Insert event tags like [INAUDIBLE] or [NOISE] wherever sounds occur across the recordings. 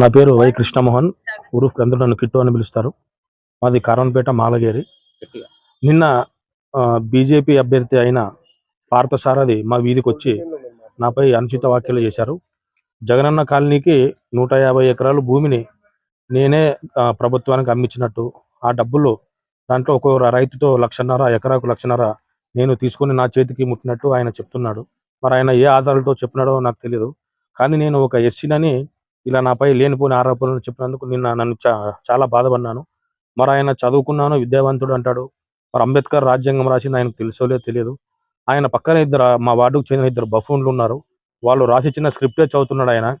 నా పేరు వై కృష్ణమోహన్. ఉరుఫ్ అందరూ నన్ను కిట్టు అని పిలుస్తారు. మాది కారంపేట మాలగేరి. నిన్న బీజేపీ అభ్యర్థి అయిన పార్థసారథి మా వీధికి వచ్చి నాపై అనుచిత వ్యాఖ్యలు చేశారు. జగనన్న కాలనీకి నూట యాభై ఎకరాలు భూమిని నేనే ప్రభుత్వానికి అమ్మించినట్టు. ఆ డబ్బులు దాంట్లో ఒక్కొక్క రైతుతో లక్షన్నర ఎకరాకు లక్షన్నర నేను తీసుకొని నా చేతికి ముట్టినట్టు ఆయన చెప్తున్నాడు. మరి ఆయన ఏ ఆధారాలతో చెప్పినాడో నాకు తెలియదు కానీ నేను ఒక ఎస్సీనని ఇలా నాపై లేనిపోని ఆరోపణలు చెప్పినందుకు నిన్న నన్ను చా- చాలా బాధపడినాను మరి ఆయన చదువుకున్నాను విద్యావంతుడు అంటాడు. మరి అంబేద్కర్ రాజ్యాంగం రాసింది ఆయనకు తెలుసోలే తెలియదు ఆయన పక్కన ఇద్దరు మా వార్డుకు చెందిన ఇద్దరు బఫూన్లు ఉన్నారు. వాళ్ళు రాసిచ్చిన స్క్రిప్టే చదువుతున్నాడు ఆయన.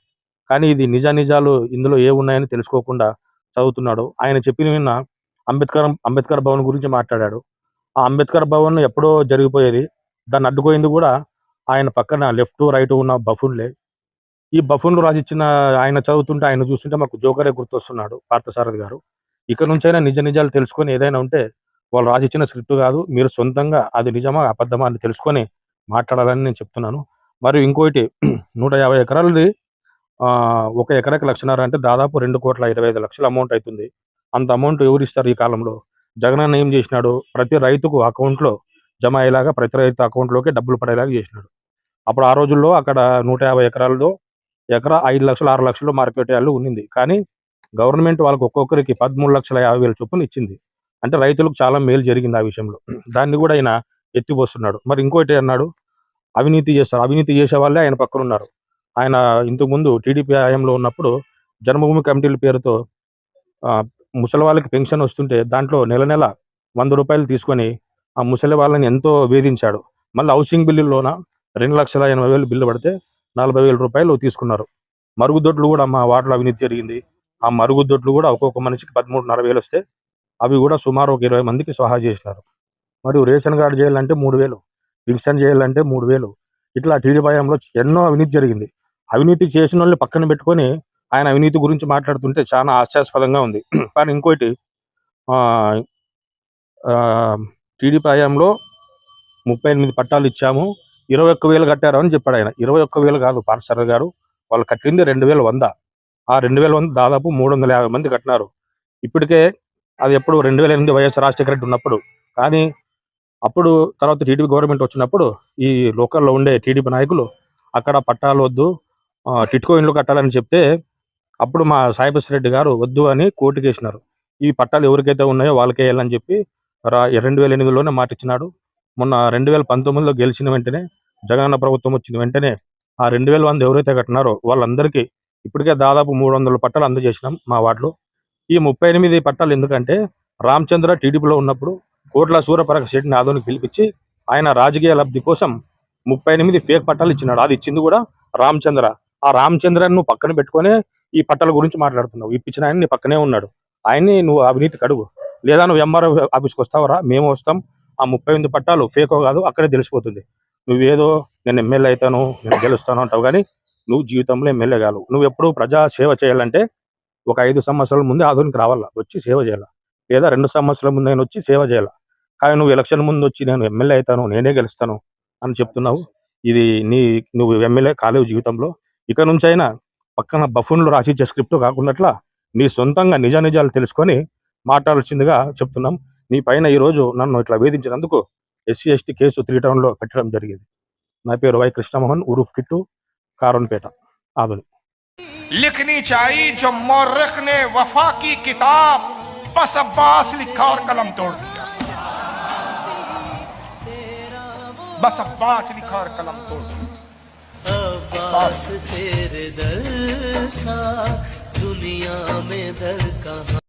కానీ ఇది నిజ నిజాలు ఇందులో ఏ ఉన్నాయని తెలుసుకోకుండా చదువుతున్నాడు. ఆయన చెప్పిన విన్న అంబేద్కర్ అంబేద్కర్ భవన్ గురించి మాట్లాడాడు. ఆ అంబేద్కర్ భవన్ ఎప్పుడో జరిగిపోయేది. దాన్ని అడ్డుకోయింది కూడా ఆయన పక్కన లెఫ్ట్ రైట్ ఉన్న బఫున్లే. ఈ బఫున్లు రాసిచ్చిన ఆయన చదువుతుంటే ఆయన చూస్తుంటే మాకు జోకరే గుర్తొస్తున్నాడు పార్థసారథి గారు. ఇక నుంచైనా నిజ నిజాలు తెలుసుకొని ఏదైనా ఉంటే వాళ్ళు రాసిచ్చిన స్క్రిప్ట్ కాదు మీరు సొంతంగా అది నిజమా అబద్ధమా అని తెలుసుకొని మాట్లాడాలని నేను చెప్తున్నాను. మరియు ఇంకోటి నూట యాభై ఎకరాలది ఆ, ఒక ఎకరాకి లక్షన్నర అంటే దాదాపు రెండు కోట్ల ఇరవై ఐదు లక్షల అమౌంట్ అవుతుంది. అంత అమౌంట్ ఎవరు ఇస్తారు ఈ కాలంలో? జగనన్న ఏం చేసినాడు? ప్రతి రైతుకు అకౌంట్లో జమ అయ్యేలాగా ప్రతి రైతు అకౌంట్లోకి డబ్బులు పడేలాగా చేసినాడు. అప్పుడు ఆ రోజుల్లో అక్కడ నూట యాభై ఎకరాలతో ఎకరా ఐదు లక్షలు ఆరు లక్షలు మార్కెట్ వాళ్ళు ఉన్నింది. కానీ గవర్నమెంట్ వాళ్ళకి ఒక్కొక్కరికి పదమూడు లక్షల యాభై వేల చొప్పున ఇచ్చింది. అంటే రైతులకు చాలా మేలు జరిగింది ఆ విషయంలో. దాన్ని కూడా ఆయన ఎత్తిపోస్తున్నాడు. మరి ఇంకోటి అన్నాడు అవినీతి చేస్తారు. అవినీతి చేసే వాళ్ళే ఆయన పక్కన ఉన్నారు. ఆయన ఇంతకు ముందు టీడీపీ హయాంలో ఉన్నప్పుడు జన్మభూమి కమిటీల పేరుతో ఆ, ముసలి వాళ్ళకి పెన్షన్ వస్తుంటే దాంట్లో నెల నెల వంద రూపాయలు తీసుకొని ఆ ముసలి వాళ్ళని ఎంతో వేధించాడు. మళ్ళీ హౌసింగ్ బిల్లులోన రెండు లక్షల ఎనభై వేలు బిల్లు పడితే నలభై వేల రూపాయలు తీసుకున్నారు. మరుగుదొడ్లు కూడా మా వార్డులో అవినీతి జరిగింది. ఆ మరుగుదొడ్లు కూడా ఒక్కొక్క మనిషికి పదమూడున్నర వేలు వస్తే అవి కూడా సుమారు ఒక ఇరవై మందికి సహాయం చేసినారు. మరియు రేషన్ కార్డు చేయాలంటే మూడు వేలు పెన్షన్ చేయాలంటే మూడు వేలు. ఇట్లా టీడీపీ ఎన్నో అవినీతి జరిగింది. అవినీతి చేసిన వాళ్ళని పక్కన పెట్టుకొని ఆయన అవినీతి గురించి మాట్లాడుతుంటే చాలా ఆశాస్పదంగా ఉంది. [CLEARS THROAT] కానీ ఇంకోటి ఆ, టీడీపీ హయాంలో ముప్పై ఎనిమిది పట్టాలు ఇచ్చాము. ఇరవై ఒక్క వేలు కట్టారు అని చెప్పాడు ఆయన. ఇరవై ఒక్క వేలు కాదు పార్సర్ గారు. వాళ్ళు కట్టింది రెండు వేల వంద. ఆ రెండు వేల వంద దాదాపు మూడు వందల యాభై మంది కట్టినారు. ఇప్పటికే అది ఎప్పుడు రెండు వేల ఎనిమిది వైఎస్ రాజశేఖర రెడ్డి ఉన్నప్పుడు. కానీ అప్పుడు తర్వాత టీడీపీ గవర్నమెంట్ వచ్చినప్పుడు ఈ లోకల్లో ఉండే టీడీపీ నాయకులు అక్కడ పట్టాలు వద్దు టిట్కో ఇండ్లు కట్టాలని చెప్తే అప్పుడు మా సాయిబస్ రెడ్డి గారు వద్దు అని కోర్టు కేసినారు. ఈ పట్టాలు ఎవరికైతే ఉన్నాయో వాళ్ళకే వేయాలని చెప్పి రా రెండు వేల ఎనిమిదిలోనే మాట ఇచ్చినాడు మొన్న రెండు వేల పంతొమ్మిదిలో గెలిచిన వెంటనే జగనన్న ప్రభుత్వం వచ్చిన వెంటనే ఆ రెండు వేల మంది ఎవరైతే కట్టినారో వాళ్ళందరికీ ఇప్పటికే దాదాపు మూడు వందల పట్టాలు అందజేసినాం మా వార్డులో. ఈ ముప్పై ఎనిమిది పట్టాలు ఎందుకంటే రామచంద్ర టీడీపీలో ఉన్నప్పుడు కోట్ల సూర్యపరక శెట్టిని ఆదోని పిలిపించి ఆయన రాజకీయ లబ్ధి కోసం ముప్పై ఎనిమిది ఫేక్ పట్టాలు ఇచ్చినాడు. అది ఇచ్చింది కూడా రామచంద్ర. ఆ రామచంద్రను పక్కన పెట్టుకొని ఈ పట్టాల గురించి మాట్లాడుతున్నావు. ఇప్పించిన ఆయన నీ పక్కనే ఉన్నాడు. ఆయన్ని నువ్వు అవినీతి కడుగు లేదా నువ్వు ఎంఆర్ఓ ఆఫీస్కి వస్తావరా? మేము వస్తాం. ఆ ముప్పై ఎనిమిది పట్టాలు ఫేకో కాదు అక్కడే తెలిసిపోతుంది. నువ్వేదో నేను ఎమ్మెల్యే అవుతాను నేను గెలుస్తాను అంటావు కానీ నువ్వు జీవితంలో ఎమ్మెల్యే కాదు నువ్వు ఎప్పుడు ప్రజా సేవ చేయాలంటే ఒక ఐదు సంవత్సరాల ముందే ఆధునికి రావాలా? వచ్చి సేవ చేయాలా? లేదా రెండు సంవత్సరాల ముందు నేను వచ్చి సేవ చేయాలా? కానీ నువ్వు ఎలక్షన్ ముందు వచ్చి నేను ఎమ్మెల్యే అవుతాను నేనే గెలుస్తాను అని చెప్తున్నావు. ఇది నీ నువ్వు ఎమ్మెల్యే కాలేవు జీవితంలో. ఇక నుంచి అయినా పక్కన బఫున్లు రాసిచ్చే స్క్రిప్ట్ కాకుండా నీ సొంతంగా నిజ నిజాలు తెలుసుకొని మాట్లాడాల్సిందిగా చెప్తున్నాం నీ పైన ఈ రోజు నన్ను ఇట్లా వేధించినందుకు ఎస్సీ ఎస్టీ కేసు త్రీ టౌన్లో పెట్టడం జరిగింది నా పేరు వై కృష్ణమోహన్ ఉరూఫ్ కిట్టు కారోన్పేట ఆదుని लिखनी चाहिए जो मौरख ने वफा की किताब बस अब्बास लिखा और कलम तोड़ दिया बस अब्बास लिखा और कलम तोड़ दिया अब्बास तेरे दर सा दुनिया में दर कहाँ?